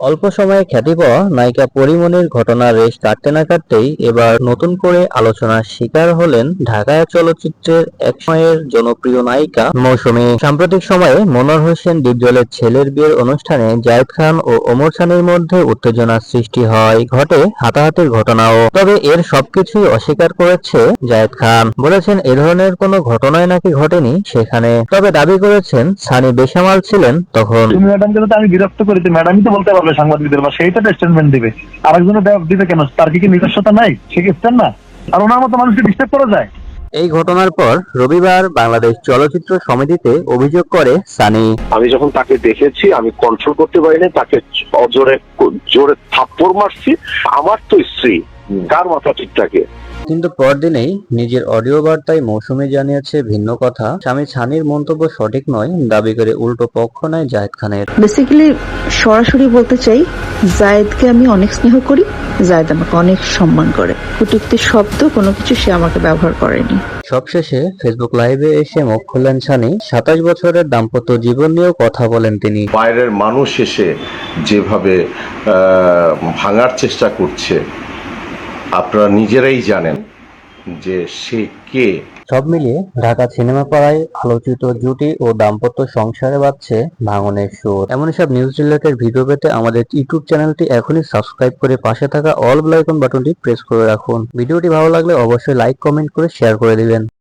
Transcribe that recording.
অল্প সময়ে খ্যাতি পাওয়া নায়িকা পরিমণির ঘটনার রেশ কাটতে না কাটতেই এবার নতুন করে আলোচনার শিকার হলেন ঢাকায় চলচ্চিত্রের এক সময়ের জনপ্রিয় নায়িকা মৌসুমী। সাম্প্রতিক সময়ে মনোয়ার হোসেন ডিপজলের ছেলের বিয়ের অনুষ্ঠানে জায়েদ খান ও ওমর সানির মধ্যে উত্তেজনার সৃষ্টি হয়, ঘটে হাতাহাতির ঘটনাও। তবে এর সবকিছুই অস্বীকার করেছে জায়েদ খান। বলেছেন, এ ধরনের কোনো ঘটনাই নাকি ঘটেনি সেখানে। তবে দাবি করেছেন, সানি বেসামাল ছিলেন তখন। ম্যাডামকে তো আমি বিরক্ত করি তো ম্যাডামই তো বলতে পারবে সাংবাদিকদের বা সেইটা স্টেটমেন্ট দিবে। আরেকজনের দেব- দিবে কেন? তার কি কি নিজস্বতা নাই? সে কি না? আর ওনার মতো মানুষকে ডিস্টার্ব করা যায়? এই ঘটনার পর রবিবার বাংলাদেশ চলচ্চিত্র সমিতিতে অভিযোগ করে সানি। আমি যখন তাকে দেখেছি আমি কন্ট্রোল করতে পারিনি তাকে অজোরে জোরে থাপ্পড় মারছি। আমার তো স্ত্রী কার মাথা ঠিক থাকে। কিন্তু পরদিনেই নিজের অডিও বার্তায় মৌসুমী জানিয়েছে ভিন্ন কথা। স্বামী ছানির মন্তব্য সঠিক নয় দাবি করে উল্টো পক্ষ নেয় জাহেদ খানের। বেসিক্যালি সরাসরি বলতে চাই জায়েদকে আমি অনেক স্নেহ করি জায়েদ আমাকে অনেক সম্মান করে। কুটুক্তি শব্দ কোনো কিছু সে আমাকে ব্যবহার করেনি। সবশেষে ফেসবুক লাইভে এসে মুখ খুললেন সানি সাতাশ বছরের দাম্পত্য জীবন নিয়েও কথা বলেন তিনি। বাইরের মানুষ এসে যেভাবে আহ, ভাঙার চেষ্টা করছে আপনারা নিজেরাই জানেন যে সে কে। সব মিলিয়ে ঢাকা সিনেমা পাড়ায় আলোচিত জুটি ও দাম্পত্য সংসারে বাড়ছে ভাঙনের সুর। এমন সব নিউজ রিলেটেড ভিডিও পেতে আমাদের ইউটিউব চ্যানেলটি এখনই সাবস্ক্রাইব করে পাশে থাকা অল বেল আইকন বাটনটি প্রেস করে রাখুন। ভিডিওটি ভালো লাগলে অবশ্যই লাইক কমেন্ট করে শেয়ার করে দিবেন।